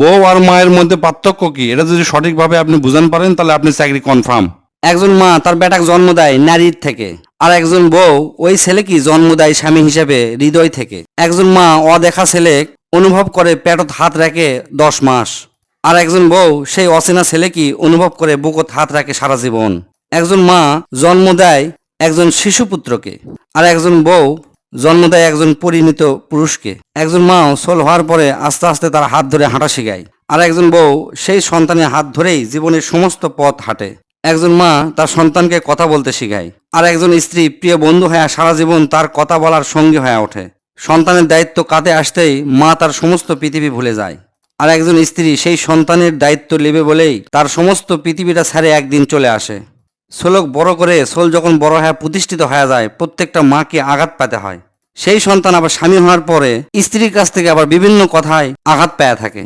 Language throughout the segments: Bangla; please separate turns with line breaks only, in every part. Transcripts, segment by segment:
বউ আর মায়ের মধ্যে পার্থক্য কি? এটা যদি সঠিকভাবে আপনি বুঝান পারেন, তাহলে আপনি চাকরি কনফার্ম
একজন মা তার বেটাকে জন্ম দেয় নারীর থেকে, আর একজন বউ ওই ছেলে কি জন্ম দেয় স্বামী হিসেবে হৃদয় থেকে। একজন মা অদেখা ছেলে অনুভব করে পেটত হাত রাখে দশ মাস, আর একজন বউ সেই অচেনা ছেলে কি অনুভব করে বুকত হাত রাখে সারা জীবন। একজন মা জন্ম দেয় একজন শিশুপুত্রকে আর একজন বউ জন্ম দেয় একজন পরিণত পুরুষকে। একজন মাও সোল হওয়ার পরে আস্তে আস্তে তার হাত ধরে হাঁটা শেখায়। আর একজন বউ সেই সন্তানের হাত ধরেই জীবনের সমস্ত পথ হাঁটে। একজন মা তার সন্তানকে কথা বলতে শেখায়। আর একজন স্ত্রী প্রিয় বন্ধু হয়ে সারা জীবন তার কথা বলার সঙ্গী হয়ে ওঠে। সন্তানের দায়িত্ব কাঁধে আসতেই মা তার সমস্ত পৃথিবী ভুলে যায়। আর একজন স্ত্রী সেই সন্তানের দায়িত্ব নেবে বলেই তার সমস্ত পৃথিবীটা ছাড়ে একদিন চলে আসে। সোলক বড় করে সোল যখন বড় হয়ে প্রতিষ্ঠিত হয়ে যায়, প্রত্যেকটা মাকে আঘাত পেতে হয়। সেই সন্তান আবার স্বামী হওয়ার পরে স্ত্রীর কাছ থেকে আবার বিভিন্ন কথায় আঘাত পেয়ে থাকে।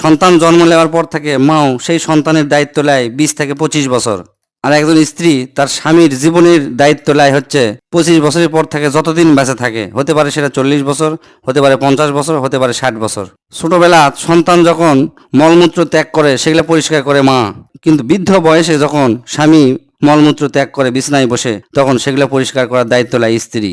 সন্তান জন্ম নেওয়ার পর থেকে মাও সেই সন্তানের দায়িত্ব নেয় বিশ থেকে পঁচিশ বছর। আর একজন স্ত্রী তার স্বামীর জীবনের দায়িত্ব নেয় হচ্ছে পঁচিশ বছরের পর থেকে যতদিন বেঁচে থাকে, হতে পারে সেটা চল্লিশ বছর, হতে পারে পঞ্চাশ বছর, হতে পারে ষাট বছর। ছোটবেলা সন্তান যখন মলমূত্র ত্যাগ করে, সেগুলো পরিষ্কার করে মা, কিন্তু বৃদ্ধ বয়সে যখন স্বামী মলমূত্র ত্যাগ করে বিছনায় বসে, তখন সেগুলো পরিষ্কার করার দায়িত্ব নেয় স্ত্রী।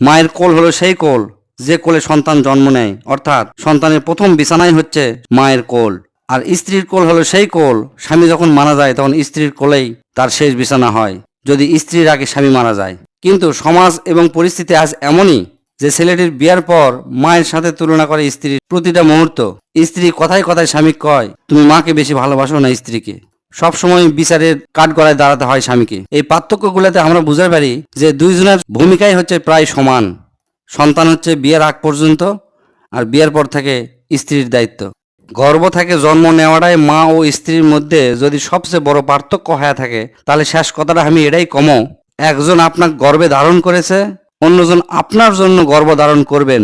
মায়ের কোল হলো সেই কোল, যে কোলে সন্তান জন্ম নেয়। অর্থাৎ সন্তানের প্রথম বিছানাই হচ্ছে মায়ের কোল। আর স্ত্রীর কোল হলো সেই কোল, স্বামী যখন মারা যায়, তখন স্ত্রীর কোলেই তার শেষ বিছানা হয়, যদি স্ত্রীর আগে স্বামী মারা যায়। কিন্তু সমাজ এবং পরিস্থিতি আজ এমনই যে ছেলেটির বিয়ার পর মায়ের সাথে তুলনা করে স্ত্রীর প্রতিটা মুহূর্ত। স্ত্রী কথায় কথায় স্বামী কয়, তুমি মাকে বেশি ভালোবাসো না স্ত্রীকে। সবসময় বিচারের কাঠ গড়ায় দাঁড়াতে হয় স্বামীকে। এই পার্থক্যগুলোতে আমরা বুঝতে পারি যে দুইজনের ভূমিকাই হচ্ছে প্রায় সমান। সন্তান হচ্ছে বিয়ের আগ পর্যন্ত আর বিয়ের পর থেকে স্ত্রীর দায়িত্ব। গর্ব থেকে জন্ম নেওয়াটাই মা ও স্ত্রীর মধ্যে যদি সবচেয়ে বড় পার্থক্য হয়ে থাকে, তাহলে শেষ কথাটা আমি এটাই কমো। একজন আপনার গর্বে ধারণ করেছে, অন্যজন আপনার জন্য গর্ভ ধারণ করবেন।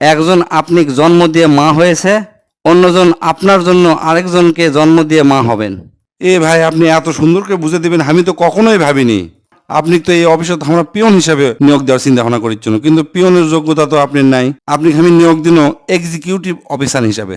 একজন আপনি জন্ম দিয়ে মা হয়েছে, অন্যজন আপনার জন্য আরেকজনকে জন্ম দিয়ে মা হবেন।
এ ভাই, আপনি এত সুন্দর করে বুঝে দেবেন, আমি তো কখনোই ভাবিনি। আপনি তো এই অফিসে আমরা পিয়ন হিসাবে নিয়োগ দেওয়ার চিন্তা ভাবনা করিচ্ছেন, কিন্তু পিয়নের যোগ্যতা তো আপনি নাই। আপনি আমি নিয়োগ দিন এক্সিকিউটিভ অফিসার হিসাবে।